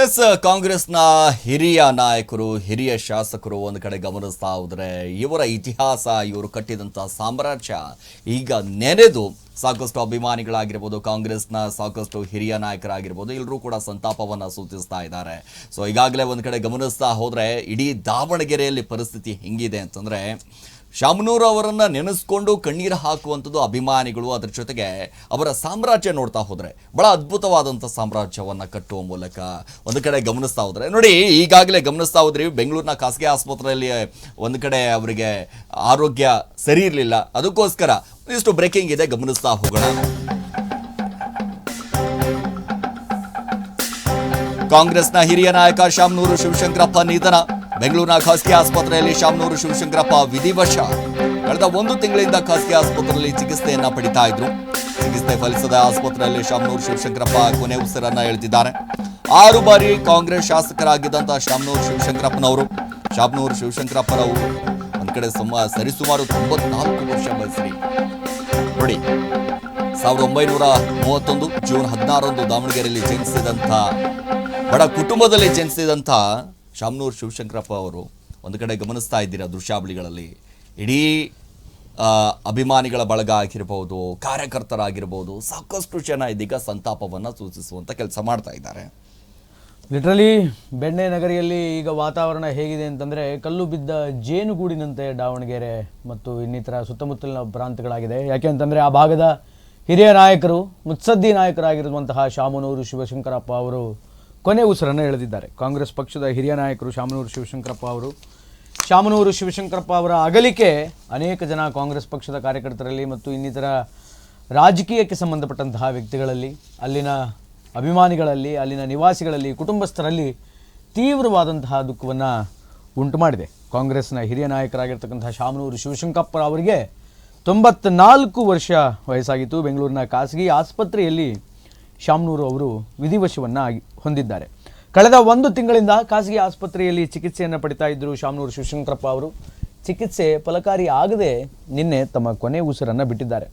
S, ಕಾಂಗ್ರೆಸ್ನ ಹಿರಿಯ ನಾಯಕರು, ಹಿರಿಯ ಶಾಸಕರು ಒಂದು ಕಡೆ ಗಮನಿಸ್ತಾ ಹೋದ್ರೆ ಇವರ ಇತಿಹಾಸ, ಇವರು ಕಟ್ಟಿದಂಥ ಸಾಮ್ರಾಜ್ಯ ಈಗ ನೆನೆದು ಸಾಕಷ್ಟು ಅಭಿಮಾನಿಗಳಾಗಿರ್ಬೋದು, ಕಾಂಗ್ರೆಸ್ನ ಸಾಕಷ್ಟು ಹಿರಿಯ ನಾಯಕರಾಗಿರ್ಬೋದು ಎಲ್ಲರೂ ಕೂಡ ಸಂತಾಪವನ್ನು ಸೂಚಿಸ್ತಾ ಇದ್ದಾರೆ. ಸೊ ಈಗಾಗಲೇ ಒಂದು ಕಡೆ ಗಮನಿಸ್ತಾ ಹೋದ್ರೆ ಇಡೀ ದಾವಣಗೆರೆಯಲ್ಲಿ ಪರಿಸ್ಥಿತಿ ಹೆಂಗಿದೆ ಅಂತಂದ್ರೆ ಶಾಮನೂರ್ ಅವರನ್ನು ನೆನೆಸ್ಕೊಂಡು ಕಣ್ಣೀರು ಹಾಕುವಂಥದ್ದು ಅಭಿಮಾನಿಗಳು. ಅದರ ಜೊತೆಗೆ ಅವರ ಸಾಮ್ರಾಜ್ಯ ನೋಡ್ತಾ ಹೋದರೆ, ಬಹಳ ಅದ್ಭುತವಾದಂಥ ಸಾಮ್ರಾಜ್ಯವನ್ನು ಕಟ್ಟುವ ಮೂಲಕ ಒಂದು ಕಡೆ ಗಮನಿಸ್ತಾ ಹೋದರೆ. ನೋಡಿ, ಈಗಾಗಲೇ ಗಮನಿಸ್ತಾ ಹೋದ್ರಿ ಬೆಂಗಳೂರಿನ ಖಾಸಗಿ ಆಸ್ಪತ್ರೆಯಲ್ಲಿ ಒಂದು ಕಡೆ ಅವರಿಗೆ ಆರೋಗ್ಯ ಸರಿ ಇರಲಿಲ್ಲ. ಅದಕ್ಕೋಸ್ಕರ ಇಷ್ಟು ಬ್ರೇಕಿಂಗ್ ಇದೆ, ಗಮನಿಸ್ತಾ ಹೋಗೋಣ. ಕಾಂಗ್ರೆಸ್ನ ಹಿರಿಯ ನಾಯಕ ಶಾಮನೂರು ಶಿವಶಂಕರಪ್ಪ ನಿಧನ. ಬೆಂಗಳೂರಿನ ಖಾಸಗಿ ಆಸ್ಪತ್ರೆಯಲ್ಲಿ ಶಾಮನೂರು ಶಿವಶಂಕರಪ್ಪ ವಿಧಿವಶ ಕಳೆದ ಒಂದು ತಿಂಗಳಿಂದ ಖಾಸಗಿ ಆಸ್ಪತ್ರೆಯಲ್ಲಿ ಚಿಕಿತ್ಸೆಯನ್ನ ಪಡಿತಾ ಇದ್ರು. ಚಿಕಿತ್ಸೆ ಫಲಿಸದ ಆಸ್ಪತ್ರೆಯಲ್ಲಿ ಶಾಮನೂರು ಶಿವಶಂಕರಪ್ಪ ಕೊನೆ ಉಸಿರನ್ನ ಎಳೆದಿದ್ದಾರೆ. ಆರು ಬಾರಿ ಕಾಂಗ್ರೆಸ್ ಶಾಸಕರಾಗಿದ್ದಂತಹ ಶಾಮನೂರು ಶಿವಶಂಕರಪ್ಪನವರು ಶಾಮನೂರು ಶಿವಶಂಕರಪ್ಪನವರು ಒಂದ್ ಕಡೆ ಸುಮ, ಸರಿಸುಮಾರು ತೊಂಬತ್ನಾಲ್ಕು ವರ್ಷ ವಯಸ್ಸಿರಿ ನೋಡಿ, ಸಾವಿರದ ಒಂಬೈನೂರ ಮೂವತ್ತೊಂದು ಜೂನ್ ಹದಿನಾರರಂದು ದಾವಣಗೆರೆಯಲ್ಲಿ ಜನಿಸಿದಂಥ, ಬಡ ಕುಟುಂಬದಲ್ಲಿ ಜನಿಸಿದಂಥ ಶಾಮನೂರು ಶಿವಶಂಕರಪ್ಪ ಅವರು ಒಂದು ಕಡೆ ಗಮನಿಸ್ತಾ ಇದ್ದೀರಾ ದೃಶ್ಯಾವಳಿಗಳಲ್ಲಿ? ಇಡೀ ಅಭಿಮಾನಿಗಳ ಬಳಗ ಆಗಿರ್ಬೋದು, ಕಾರ್ಯಕರ್ತರಾಗಿರ್ಬೋದು, ಸಾಕಷ್ಟು ಜನ ಇದೀಗ ಸಂತಾಪವನ್ನು ಸೂಚಿಸುವಂಥ ಕೆಲಸ ಮಾಡ್ತಾ ಇದ್ದಾರೆ. ಲಿಟ್ರಲಿ ಬೆಣ್ಣೆ ನಗರಿಯಲ್ಲಿ ಈಗ ವಾತಾವರಣ ಹೇಗಿದೆ ಅಂತಂದರೆ ಕಲ್ಲು ಬಿದ್ದ ಜೇನುಗೂಡಿನಂತೆ ದಾವಣಗೆರೆ ಮತ್ತು ಇನ್ನಿತರ ಸುತ್ತಮುತ್ತಲಿನ ಪ್ರಾಂತಗಳಾಗಿದೆ ಯಾಕೆ ಅಂತಂದರೆ ಆ ಭಾಗದ ಹಿರಿಯ ನಾಯಕರು, ಮುತ್ಸದ್ದಿ ನಾಯಕರಾಗಿರುವಂತಹ ಶಾಮನೂರು ಶಿವಶಂಕರಪ್ಪ ಅವರು ಕೊನೆ ಉಸಿರನ್ನು ಎಳೆದಿದ್ದಾರೆ. ಕಾಂಗ್ರೆಸ್ ಪಕ್ಷದ ಹಿರಿಯ ನಾಯಕರು ಶಾಮನೂರು ಶಿವಶಂಕರಪ್ಪ ಅವರು. ಶಾಮನೂರು ಶಿವಶಂಕರಪ್ಪ ಅವರ ಅಗಲಿಕೆ ಅನೇಕ ಜನ ಕಾಂಗ್ರೆಸ್ ಪಕ್ಷದ ಕಾರ್ಯಕರ್ತರಲ್ಲಿ ಮತ್ತು ಇನ್ನಿತರ ರಾಜಕೀಯಕ್ಕೆ ಸಂಬಂಧಪಟ್ಟಂತಹ ವ್ಯಕ್ತಿಗಳಲ್ಲಿ, ಅಲ್ಲಿನ ಅಭಿಮಾನಿಗಳಲ್ಲಿ, ಅಲ್ಲಿನ ನಿವಾಸಿಗಳಲ್ಲಿ, ಕುಟುಂಬಸ್ಥರಲ್ಲಿ ತೀವ್ರವಾದಂತಹ ದುಃಖವನ್ನು ಉಂಟು ಮಾಡಿದೆ ಕಾಂಗ್ರೆಸ್ನ ಹಿರಿಯ ನಾಯಕರಾಗಿರ್ತಕ್ಕಂತಹ ಶಾಮನೂರು ಶಿವಶಂಕರಪ್ಪ ಅವರಿಗೆ ತೊಂಬತ್ನಾಲ್ಕು ವರ್ಷ ವಯಸ್ಸಾಗಿತ್ತು. ಬೆಂಗಳೂರಿನ ಖಾಸಗಿ ಆಸ್ಪತ್ರೆಯಲ್ಲಿ ಶಾಮನೂರು ಅವರು ವಿಧಿವಶವನ್ನು ಹೊಂದಿದ್ದಾರೆ. ಕಳೆದ ಒಂದು ತಿಂಗಳಿಂದ ಖಾಸಗಿ ಆಸ್ಪತ್ರೆಯಲ್ಲಿ ಚಿಕಿತ್ಸೆಯನ್ನು ಪಡಿತಾ ಇದ್ದರು ಶಾಮನೂರು ಶಿವಶಂಕರಪ್ಪ ಅವರು. ಚಿಕಿತ್ಸೆ ಫಲಕಾರಿ ಆಗದೆ ನಿನ್ನೆ ತಮ್ಮ ಕೊನೆ ಉಸಿರನ್ನು ಬಿಟ್ಟಿದ್ದಾರೆ.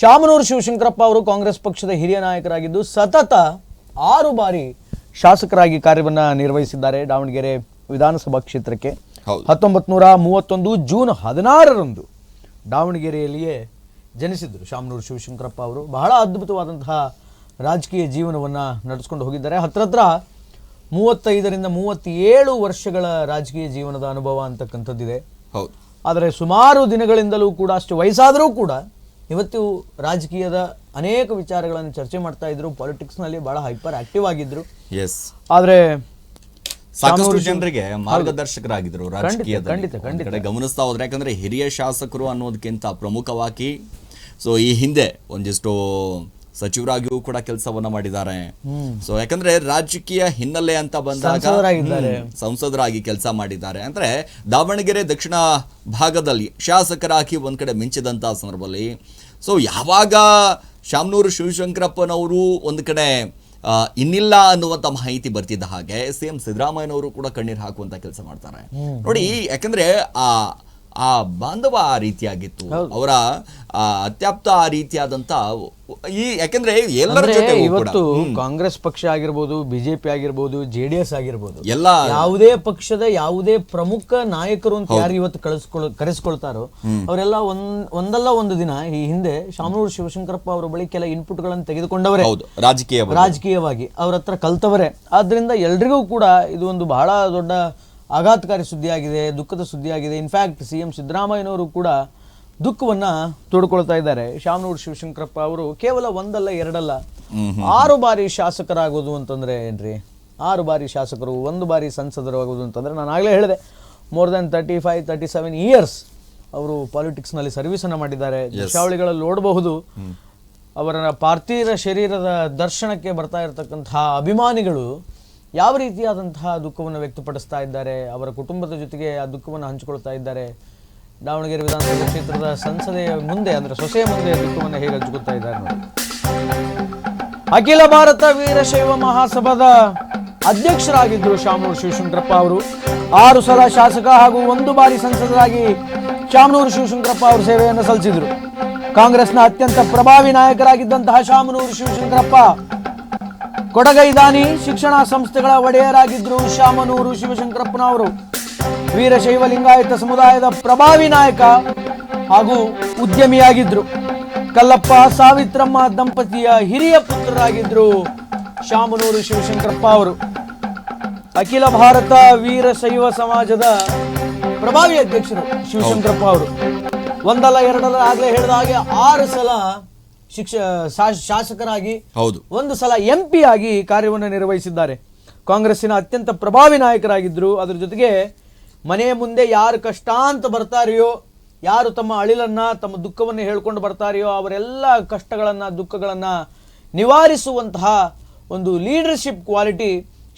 ಶಾಮನೂರು ಶಿವಶಂಕರಪ್ಪ ಅವರು ಕಾಂಗ್ರೆಸ್ ಪಕ್ಷದ ಹಿರಿಯ ನಾಯಕರಾಗಿದ್ದು ಸತತ ಆರು ಬಾರಿ ಶಾಸಕರಾಗಿ ಕಾರ್ಯವನ್ನು ನಿರ್ವಹಿಸಿದ್ದಾರೆ. ದಾವಣಗೆರೆ ವಿಧಾನಸಭಾ ಕ್ಷೇತ್ರಕ್ಕೆ ಹತ್ತೊಂಬತ್ ಹತ್ತೊಂಬತ್ತು ನೂರ ಮೂವತ್ತೊಂದು ಜೂನ್ ಹದಿನಾರರಂದು ದಾವಣಗೆರೆಯಲ್ಲಿಯೇ ಜನಿಸಿದರು ಶಾಮನೂರು ಶಿವಶಂಕರಪ್ಪ ಅವರು. ಬಹಳ ಅದ್ಭುತವಾದಂತಹ ರಾಜಕೀಯ ಜೀವನವನ್ನು ನಡೆಸ್ಕೊಂಡು ಹೋಗಿದ್ದಾರೆ. ಹತ್ರ ಹತ್ರ ಮೂವತ್ತೈದರಿಂದ ಮೂವತ್ತೇಳು ವರ್ಷಗಳ ರಾಜಕೀಯ ಜೀವನದ ಅನುಭವ ಅಂತಕ್ಕಂಥದ್ದಿದೆ. ಹೌದು. ಆದರೆ ಸುಮಾರು ದಿನಗಳಿಂದಲೂ ಕೂಡ ಅಷ್ಟು ವಯಸ್ಸಾದರೂ ಕೂಡ ಇವತ್ತು ರಾಜಕೀಯದ ಅನೇಕ ವಿಚಾರಗಳನ್ನು ಚರ್ಚೆ ಮಾಡ್ತಾ ಇದ್ರು. ಪಾಲಿಟಿಕ್ಸ್ನಲ್ಲಿ ಬಹಳ ಹೈಪರ್ ಆಕ್ಟಿವ್ ಆಗಿದ್ರು. ಎಸ್ ಆದರೆ ಸಾಕಷ್ಟು ಜನರಿಗೆ ಮಾರ್ಗದರ್ಶಕರಾಗಿದ್ರು ರಾಜಕೀಯದ ಖಂಡಿತ, ಖಂಡಿತ. ಗಮನಿಸ್ತಾ ಹೋದ್ರೆ ಯಾಕಂದ್ರೆ ಹಿರಿಯ ಶಾಸಕರು ಅನ್ನೋದಕ್ಕಿಂತ ಪ್ರಮುಖವಾಗಿ ಸೊ ಈ ಹಿಂದೆ ಒಂದಿಷ್ಟು ಸಚಿವರಾಗಿಯೂ ಕೂಡ ಕೆಲಸವನ್ನ ಮಾಡಿದ್ದಾರೆ. ಸೊ ಯಾಕಂದ್ರೆ ರಾಜಕೀಯ ಹಿನ್ನೆಲೆ ಅಂತ ಬಂದಾಗ ಸಂಸದರಾಗಿ ಕೆಲಸ ಮಾಡಿದ್ದಾರೆ. ಅಂದ್ರೆ ದಾವಣಗೆರೆ ದಕ್ಷಿಣ ಭಾಗದಲ್ಲಿ ಶಾಸಕರಾಗಿ ಒಂದ್ ಕಡೆ ಮಿಂಚಿದಂತ ಸಂದರ್ಭದಲ್ಲಿ ಸೊ ಯಾವಾಗ ಶಾಮನೂರು ಶಿವಶಂಕರಪ್ಪನವರು ಒಂದು ಕಡೆ ಇನ್ನಿಲ್ಲ ಅನ್ನುವಂತ ಮಾಹಿತಿ ಬರ್ತಿದ್ದ ಹಾಗೆ ಸಿ ಎಂ ಸಿದ್ದರಾಮಯ್ಯನವರು ಕೂಡ ಕಣ್ಣೀರು ಹಾಕುವಂತ ಕೆಲಸ ಮಾಡ್ತಾರೆ. ನೋಡಿ ಯಾಕಂದ್ರೆ ಆ ಆ ಬಾಂಧವ ಆ ರೀತಿಯಾಗಿತ್ತು. ಅವರ ಅತ್ಯಾಪ್ತ ಆ ರೀತಿಯಾದಂತ ಈ ಯಾಕೆಂದ್ರೆ ಎಲ್ಲರ ಜೊತೆ ಇವತ್ತು ಕಾಂಗ್ರೆಸ್ ಪಕ್ಷ ಆಗಿರ್ಬೋದು ಬಿಜೆಪಿ ಆಗಿರ್ಬೋದು ಜೆ ಡಿ ಎಸ್ ಆಗಿರ್ಬೋದು ಎಲ್ಲ ಯಾವುದೇ ಪಕ್ಷದ ಯಾವುದೇ ಪ್ರಮುಖ ನಾಯಕರು ಅಂತ ಯಾರು ಇವತ್ತು ಕಳಿಸ್ಕೊಳ್ ಕರೆಸ್ಕೊಳ್ತಾರೋ ಅವರೆಲ್ಲ ಒಂದ್ ಒಂದಲ್ಲ ಒಂದು ದಿನ ಈ ಹಿಂದೆ ಶಾಮನೂರು ಶಿವಶಂಕರಪ್ಪ ಅವರ ಬಳಿ ಕೆಲ ಇನ್ಪುಟ್ಗಳನ್ನು ತೆಗೆದುಕೊಂಡವರೇ. ಹೌದು ರಾಜಕೀಯ ರಾಜಕೀಯವಾಗಿ ಅವ್ರ ಹತ್ರ ಕಲ್ತವರೇ. ಆದ್ರಿಂದ ಎಲ್ರಿಗೂ ಕೂಡ ಇದು ಒಂದು ಬಹಳ ದೊಡ್ಡ ಆಘಾತಕಾರಿ ಸುದ್ದಿಯಾಗಿದೆ ದುಃಖದ ಸುದ್ದಿಯಾಗಿದೆ. ಇನ್ಫ್ಯಾಕ್ಟ್ ಸಿ ಎಂ ಸಿದ್ದರಾಮಯ್ಯನವರು ಕೂಡ ದುಃಖವನ್ನ ತೋಡ್ಕೊಳ್ತಾ ಇದ್ದಾರೆ. ಶಾಮನೂರು ಶಿವಶಂಕರಪ್ಪ ಅವರು ಕೇವಲ ಒಂದಲ್ಲ ಎರಡಲ್ಲ. ಆರು ಬಾರಿ ಶಾಸಕರಾಗೋದು ಅಂತಂದ್ರೆ ಏನ್ರಿ? ಆರು ಬಾರಿ ಶಾಸಕರು ಒಂದು ಬಾರಿ ಸಂಸದರು ಆಗೋದು ಅಂತಂದ್ರೆ ನಾನು ಆಗಲೇ ಹೇಳಿದೆ. More than thirty five thirty seven years ಅವರು ಪಾಲಿಟಿಕ್ಸ್ನಲ್ಲಿ ಸರ್ವಿಸನ್ನು ಮಾಡಿದ್ದಾರೆ. ದೃಶ್ಯಾವಳಿಗಳಲ್ಲಿ ನೋಡಬಹುದು. ಅವರ ಪಾರ್ಥಿವ ಶರೀರದ ದರ್ಶನಕ್ಕೆ ಬರ್ತಾ ಇರತಕ್ಕಂತಹ ಅಭಿಮಾನಿಗಳು ಯಾವ ರೀತಿಯಾದಂತಹ ದುಃಖವನ್ನು ವ್ಯಕ್ತಪಡಿಸ್ತಾ ಇದ್ದಾರೆ? ಅವರ ಕುಟುಂಬದ ಜೊತೆಗೆ ಆ ದುಃಖವನ್ನು ಹಂಚಿಕೊಳ್ತಾ ಇದ್ದಾರೆ. ದಾವಣಗೆರೆ ವಿಧಾನಸಭಾ ಕ್ಷೇತ್ರದ ಸಂಸದೆಯ ಮುಂದೆ, ಅಂದರೆ ಸೊಸೆಯ ಮುಂದೆ ದುಃಖವನ್ನು ಹೇಗೆ ಹಂಚಿಕೊಳ್ತಾ ಇದ್ದಾರೆ ಅಖಿಲ ಭಾರತ ವೀರಶೈವ ಮಹಾಸಭಾದ ಅಧ್ಯಕ್ಷರಾಗಿದ್ದರು ಶಾಮನೂರು ಶಿವಶಂಕರಪ್ಪ ಅವರು. ಆರು ಸಲ ಶಾಸಕ ಹಾಗೂ ಒಂದು ಬಾರಿ ಸಂಸದರಾಗಿ ಶಾಮನೂರು ಶಿವಶಂಕರಪ್ಪ ಅವರು ಸೇವೆಯನ್ನು ಸಲ್ಲಿಸಿದರು. ಕಾಂಗ್ರೆಸ್ನ ಅತ್ಯಂತ ಪ್ರಭಾವಿ ನಾಯಕರಾಗಿದ್ದಂತಹ ಶಾಮನೂರು ಶಿವಶಂಕರಪ್ಪ ಕೊಡಗೈದಾನಿ ಶಿಕ್ಷಣ ಸಂಸ್ಥೆಗಳ ಒಡೆಯರಾಗಿದ್ದರು ಶಾಮನೂರು ಶಿವಶಂಕರಪ್ಪನವರು ವೀರಶೈವ ಲಿಂಗಾಯತ ಸಮುದಾಯದ ಪ್ರಭಾವಿ ನಾಯಕ ಹಾಗೂ ಉದ್ಯಮಿಯಾಗಿದ್ದರು ಕಲ್ಲಪ್ಪ ಸಾವಿತ್ರಮ್ಮ ದಂಪತಿಯ ಹಿರಿಯ ಪುತ್ರರಾಗಿದ್ದರು ಶಾಮನೂರು ಶಿವಶಂಕರಪ್ಪ ಅವರು. ಅಖಿಲ ಭಾರತ ವೀರಶೈವ ಸಮಾಜದ ಪ್ರಭಾವಿ ಅಧ್ಯಕ್ಷರು ಶಿವಶಂಕರಪ್ಪ ಅವರು. ಒಂದಲ್ಲ ಎರಡಲ್ಲ ಆಗಲೇ ಹೇಳಿದ ಹಾಗೆ ಆರು ಸಲ ಶಿಕ್ಷ ಶಾಸಕರಾಗಿ ಹೌದು. ಒಂದು ಸಲ ಎಂ ಪಿ ಆಗಿ ಕಾರ್ಯವನ್ನು ನಿರ್ವಹಿಸಿದ್ದಾರೆ. ಕಾಂಗ್ರೆಸ್ಸಿನ ಅತ್ಯಂತ ಪ್ರಭಾವಿ ನಾಯಕರಾಗಿದ್ದರು ಅದರ ಜೊತೆಗೆ ಮನೆ ಮುಂದೆ ಯಾರು ಕಷ್ಟ ಅಂತ ಬರ್ತಾರೆಯೋ ಯಾರು ತಮ್ಮ ಅಳಿಲನ್ನ ತಮ್ಮ ದುಃಖವನ್ನು ಹೇಳ್ಕೊಂಡು ಬರ್ತಾರೆಯೋ ಅವರೆಲ್ಲ ಕಷ್ಟಗಳನ್ನ ದುಃಖಗಳನ್ನ ನಿವಾರಿಸುವಂತಹ ಒಂದು ಲೀಡರ್ಶಿಪ್ ಕ್ವಾಲಿಟಿ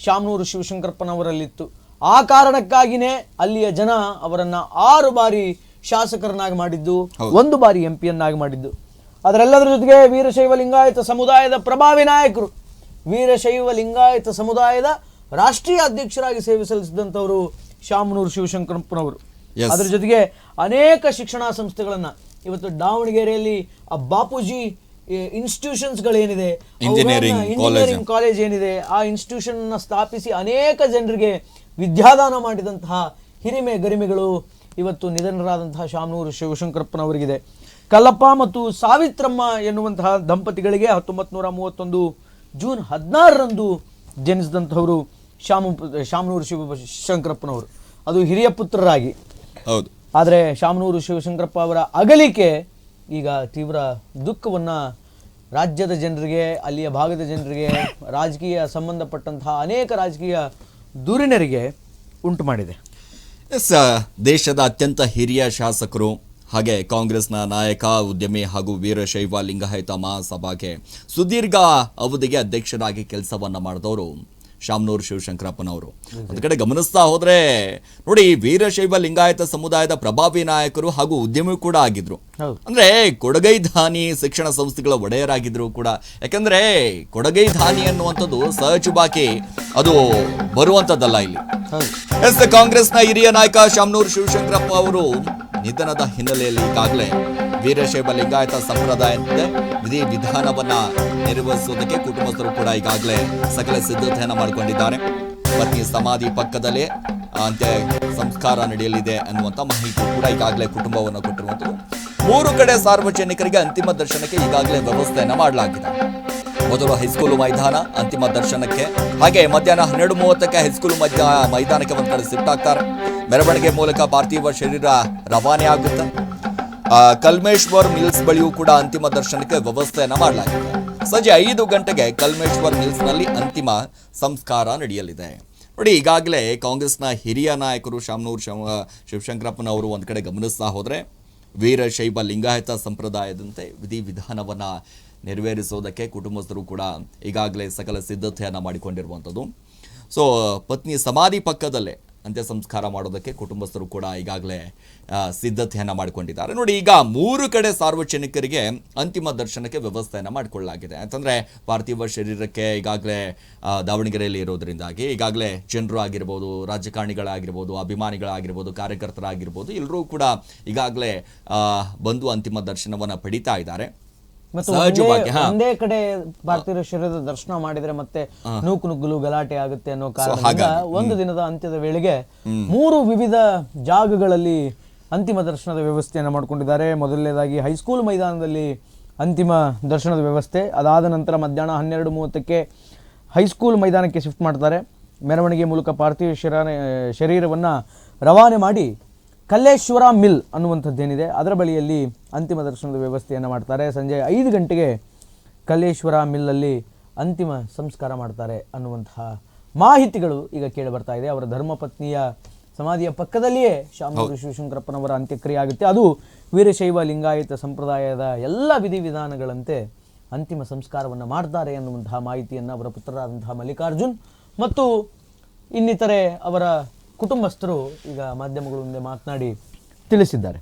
ಶಾಮನೂರು ಶಿವಶಂಕರಪ್ಪನವರಲ್ಲಿತ್ತು. ಆ ಕಾರಣಕ್ಕಾಗಿನೇ ಅಲ್ಲಿಯ ಜನ ಅವರನ್ನು ಆರು ಬಾರಿ ಶಾಸಕರನ್ನಾಗಿ ಮಾಡಿದ್ದು ಒಂದು ಬಾರಿ ಎಂ ಪಿಯನ್ನಾಗಿ ಮಾಡಿದ್ದು. ಅದರೆಲ್ಲದರ ಜೊತೆಗೆ ವೀರಶೈವ ಲಿಂಗಾಯತ ಸಮುದಾಯದ ಪ್ರಭಾವಿ ನಾಯಕರು. ವೀರಶೈವ ಲಿಂಗಾಯತ ಸಮುದಾಯದ ರಾಷ್ಟ್ರೀಯ ಅಧ್ಯಕ್ಷರಾಗಿ ಸೇವೆ ಸಲ್ಲಿಸಿದಂಥವರು ಶಾಮನೂರು ಶಿವಶಂಕರಪ್ಪನವರು. ಅದರ ಜೊತೆಗೆ ಅನೇಕ ಶಿಕ್ಷಣ ಸಂಸ್ಥೆಗಳನ್ನು ಇವತ್ತು ದಾವಣಗೆರೆಯಲ್ಲಿ ಆ ಬಾಪೂಜಿ ಇನ್ಸ್ಟಿಟ್ಯೂಷನ್ಸ್ಗಳೇನಿದೆ ಏನಿದೆ ಇಂಜಿನಿಯರಿಂಗ್ ಕಾಲೇಜ್ ಏನಿದೆ ಆ ಇನ್ಸ್ಟಿಟ್ಯೂಷನ್ ಸ್ಥಾಪಿಸಿ ಅನೇಕ ಜನರಿಗೆ ವಿದ್ಯಾದಾನ ಮಾಡಿದಂತಹ ಹಿರಿಮೆ ಗರಿಮೆಗಳು ಇವತ್ತು ನಿಧನರಾದಂತಹ ಶಾಮನೂರು ಶಿವಶಂಕರಪ್ಪನವರಿಗಿದೆ. ಕಲ್ಲಪ್ಪ ಮತ್ತು ಸಾವಿತ್ರಮ್ಮ ಎನ್ನುವಂತಹ ದಂಪತಿಗಳಿಗೆ ಹತ್ತೊಂಬತ್ತು ನೂರ ಮೂವತ್ತೊಂದು ಜೂನ್ ಹದಿನಾರರಂದು ಜನಿಸಿದಂಥವರು ಶಾಮು ಶಾಮನೂರು ಶಿವಶಂಕರಪ್ಪನವರು ಅದು ಹಿರಿಯ ಪುತ್ರರಾಗಿ. ಹೌದು. ಆದರೆ ಶಾಮನೂರು ಶಿವಶಂಕರಪ್ಪ ಅವರ ಅಗಲಿಕೆ ಈಗ ತೀವ್ರ ದುಃಖವನ್ನು ರಾಜ್ಯದ ಜನರಿಗೆ ಅಲ್ಲಿಯ ಭಾಗದ ಜನರಿಗೆ ರಾಜಕೀಯ ಸಂಬಂಧಪಟ್ಟಂತಹ ಅನೇಕ ರಾಜಕೀಯ ಧುರೀಣರಿಗೆ ಉಂಟು ಮಾಡಿದೆ. ಎಸ್ ದೇಶದ ಅತ್ಯಂತ ಹಿರಿಯ ಶಾಸಕರು ಹಾಗೆ ಕಾಂಗ್ರೆಸ್ನ ನಾಯಕ ಉದ್ಯಮಿ ಹಾಗೂ ವೀರಶೈವ ಲಿಂಗಾಯತ ಮಹಾಸಭಾಗೆ ಸುದೀರ್ಘ ಅವಧಿಗೆ ಅಧ್ಯಕ್ಷರಾಗಿ ಕೆಲಸವನ್ನ ಮಾಡಿದವರು ಶಾಮನೂರು ಶಿವಶಂಕರಪ್ಪನವರು ಒಂದು ಕಡೆ ಗಮನಿಸ್ತಾ ಹೋದ್ರೆ ನೋಡಿ ವೀರಶೈವ ಲಿಂಗಾಯತ ಸಮುದಾಯದ ಪ್ರಭಾವಿ ನಾಯಕರು ಹಾಗೂ ಉದ್ಯಮಿ ಕೂಡ ಆಗಿದ್ರು. ಅಂದ್ರೆ ಕೊಡಗೈ ಧಾನಿ ಶಿಕ್ಷಣ ಸಂಸ್ಥೆಗಳ ಒಡೆಯರಾಗಿದ್ರು ಕೂಡ. ಯಾಕಂದ್ರೆ ಕೊಡಗೈ ಧಾನಿ ಅನ್ನುವಂಥದ್ದು ಸಹಜವಾಗಿ ಅದು ಬರುವಂಥದ್ದಲ್ಲ ಇಲ್ಲಿ. ಎಸ್ ಕಾಂಗ್ರೆಸ್ನ ಹಿರಿಯ ನಾಯಕ ಶಾಮನೂರು ಶಿವಶಂಕರಪ್ಪ ಅವರು ನಿಧನದ ಹಿನ್ನೆಲೆಯಲ್ಲಿ ಈಗಾಗಲೇ ವೀರಶೈವ ಲಿಂಗಾಯತ ಸಂಪ್ರದಾಯದ ವಿಧಿ ವಿಧಾನವನ್ನ ನಿರ್ವಹಿಸುವುದಕ್ಕೆ ಕುಟುಂಬಸ್ಥರು ಕೂಡ ಈಗಾಗಲೇ ಸಕಲ ಸಿದ್ಧತೆಯನ್ನು ಮಾಡಿಕೊಂಡಿದ್ದಾರೆ. ಪತ್ನಿ ಸಮಾಧಿ ಪಕ್ಕದಲ್ಲೇ ಅಂತ್ಯ ಸಂಸ್ಕಾರ ನಡೆಯಲಿದೆ ಅನ್ನುವಂಥ ಮಾಹಿತಿ ಕೂಡ ಈಗಾಗಲೇ ಕುಟುಂಬವನ್ನು ಕೊಟ್ಟಿರುವಂಥದ್ದು ಮೂರು ಕಡೆ ಸಾರ್ವಜನಿಕರಿಗೆ ಅಂತಿಮ ದರ್ಶನಕ್ಕೆ ಈಗಾಗಲೇ ವ್ಯವಸ್ಥೆಯನ್ನು ಮಾಡಲಾಗಿದೆ. ಮೊದಲು ಹೈಸ್ಕೂಲು ಮೈದಾನ ಅಂತಿಮ ದರ್ಶನಕ್ಕೆ. ಹಾಗೆ ಮಧ್ಯಾಹ್ನ ಹನ್ನೆರಡು ಮೂವತ್ತಕ್ಕೆ ಹೈಸ್ಕೂಲು ಮಧ್ಯ ಮೈದಾನಕ್ಕೆ ಒಂದು ಕಡೆ ಶಿಫ್ಟ್ ಆಗ್ತಾರೆ. ಮೆರವಣಿಗೆ ಮೂಲಕ ಪಾರ್ಥಿವ ಶರೀರ ರವಾನೆ ಆಗುತ್ತೆ. ಕಲ್ಮೇಶ್ವರ್ ಮಿಲ್ಸ್ ಬಳಿಯೂ ಕೂಡ ಅಂತಿಮ ದರ್ಶನಕ್ಕೆ ವ್ಯವಸ್ಥೆಯನ್ನ ಮಾಡಲಾಗಿದೆ. ಸಂಜೆ ಐದು ಗಂಟೆಗೆ ಕಲ್ಮೇಶ್ವರ್ ಮಿಲ್ಸ್ನಲ್ಲಿ ಅಂತಿಮ ಸಂಸ್ಕಾರ ನಡೆಯಲಿದೆ. ನೋಡಿ, ಈಗಾಗಲೇ ಕಾಂಗ್ರೆಸ್ನ ಹಿರಿಯ ನಾಯಕರು ಶಾಮನೂರು ಶಿವ ಶಿವಶಂಕರಪ್ಪನವರು ಒಂದು ಕಡೆ ಗಮನಿಸ್ತಾ ಹೋದರೆ, ವೀರಶೈವ ಲಿಂಗಾಯತ ಸಂಪ್ರದಾಯದಂತೆ ವಿಧಿ ವಿಧಾನವನ್ನ ನೆರವೇರಿಸೋದಕ್ಕೆ ಕುಟುಂಬಸ್ಥರು ಕೂಡ ಈಗಾಗಲೇ ಸಕಲ ಸಿದ್ಧತೆಯನ್ನು ಮಾಡಿಕೊಂಡಿರುವಂಥದ್ದು. ಸೊ ಪತ್ನಿ ಸಮಾಧಿ ಪಕ್ಕದಲ್ಲೇ ಅಂತ್ಯ ಸಂಸ್ಕಾರ ಮಾಡೋದಕ್ಕೆ ಕುಟುಂಬಸ್ಥರು ಕೂಡ ಈಗಾಗಲೇ ಸಿದ್ಧತೆಯನ್ನು ಮಾಡಿಕೊಂಡಿದ್ದಾರೆ. ನೋಡಿ, ಈಗ ಮೂರು ಕಡೆ ಸಾರ್ವಜನಿಕರಿಗೆ ಅಂತಿಮ ದರ್ಶನಕ್ಕೆ ವ್ಯವಸ್ಥೆಯನ್ನು ಮಾಡಿಕೊಳ್ಳಲಾಗಿದೆ. ಯಾಕಂದರೆ ಪಾರ್ಥಿವ ಶರೀರಕ್ಕೆ ಈಗಾಗಲೇ ದಾವಣಗೆರೆಯಲ್ಲಿ ಇರೋದರಿಂದಾಗಿ, ಈಗಾಗಲೇ ಜನರು ಆಗಿರ್ಬೋದು, ರಾಜಕಾರಣಿಗಳಾಗಿರ್ಬೋದು, ಅಭಿಮಾನಿಗಳಾಗಿರ್ಬೋದು, ಕಾರ್ಯಕರ್ತರಾಗಿರ್ಬೋದು ಎಲ್ಲರೂ ಕೂಡ ಈಗಾಗಲೇ ಬಂದು ಅಂತಿಮ ದರ್ಶನವನ್ನು ಪಡಿತಾ ಇದ್ದಾರೆ. ಮತ್ತು ಸಹಜವಾಗಿ, ಒಂದೇ- ಹಾ. ಒಂದೇ ಕಡೆ ಪಾರ್ಥಿವ ಶರೀರದ ದರ್ಶನ ಮಾಡಿದ್ರೆ ಮತ್ತೆ ನೂಕು ನುಗ್ಗಲು ಗಲಾಟೆ ಆಗುತ್ತೆ ಅನ್ನೋ ಕಾರಣದಿಂದ ಒಂದು ದಿನದ ಅಂತ್ಯದ ವೇಳೆಗೆ ಮೂರು ವಿವಿಧ ಜಾಗಗಳಲ್ಲಿ ಅಂತಿಮ ದರ್ಶನದ ವ್ಯವಸ್ಥೆಯನ್ನು ಮಾಡಿಕೊಂಡಿದ್ದಾರೆ. ಮೊದಲನೇದಾಗಿ ಹೈಸ್ಕೂಲ್ ಮೈದಾನದಲ್ಲಿ ಅಂತಿಮ ದರ್ಶನದ ವ್ಯವಸ್ಥೆ. ಅದಾದ ನಂತರ ಮಧ್ಯಾಹ್ನ ಹನ್ನೆರಡು ಮೂವತ್ತಕ್ಕೆ ಹೈಸ್ಕೂಲ್ ಮೈದಾನಕ್ಕೆ ಶಿಫ್ಟ್ ಮಾಡ್ತಾರೆ. ಮೆರವಣಿಗೆ ಮೂಲಕ ಪಾರ್ಥಿವ ಶರೀರ ಶರೀರವನ್ನು ರವಾನೆ ಮಾಡಿ ಕಲ್ಲೇಶ್ವರ ಮಿಲ್ ಅನ್ನುವಂಥದ್ದೇನಿದೆ ಅದರ ಬಳಿಯಲ್ಲಿ ಅಂತಿಮ ದರ್ಶನದ ವ್ಯವಸ್ಥೆಯನ್ನು ಮಾಡ್ತಾರೆ. ಸಂಜೆ ಐದು ಗಂಟೆಗೆ ಕಲ್ಲೇಶ್ವರ ಮಿಲ್ಲಲ್ಲಿ ಅಂತಿಮ ಸಂಸ್ಕಾರ ಮಾಡ್ತಾರೆ ಅನ್ನುವಂತಹ ಮಾಹಿತಿಗಳು ಈಗ ಕೇಳಿ ಬರ್ತಾ ಇದೆ. ಅವರ ಧರ್ಮಪತ್ನಿಯ ಸಮಾಧಿಯ ಪಕ್ಕದಲ್ಲಿಯೇ ಶಾಮೂರು ಶಿವಶಂಕರಪ್ಪನವರ ಅಂತ್ಯಕ್ರಿಯೆ ಆಗುತ್ತೆ ಅದು ವೀರಶೈವ ಲಿಂಗಾಯತ ಸಂಪ್ರದಾಯದ ಎಲ್ಲ ವಿಧಿವಿಧಾನಗಳಂತೆ ಅಂತಿಮ ಸಂಸ್ಕಾರವನ್ನು ಮಾಡ್ತಾರೆ ಅನ್ನುವಂತಹ ಮಾಹಿತಿಯನ್ನು ಅವರ ಪುತ್ರರಾದಂತಹ ಮಲ್ಲಿಕಾರ್ಜುನ್ ಮತ್ತು ಇನ್ನಿತರೆ ಅವರ ಕುಟುಂಬಸ್ಥರು ಈಗ ಮಾಧ್ಯಮಗಳ ಮುಂದೆ ಮಾತನಾಡಿ ತಿಳಿಸಿದ್ದಾರೆ.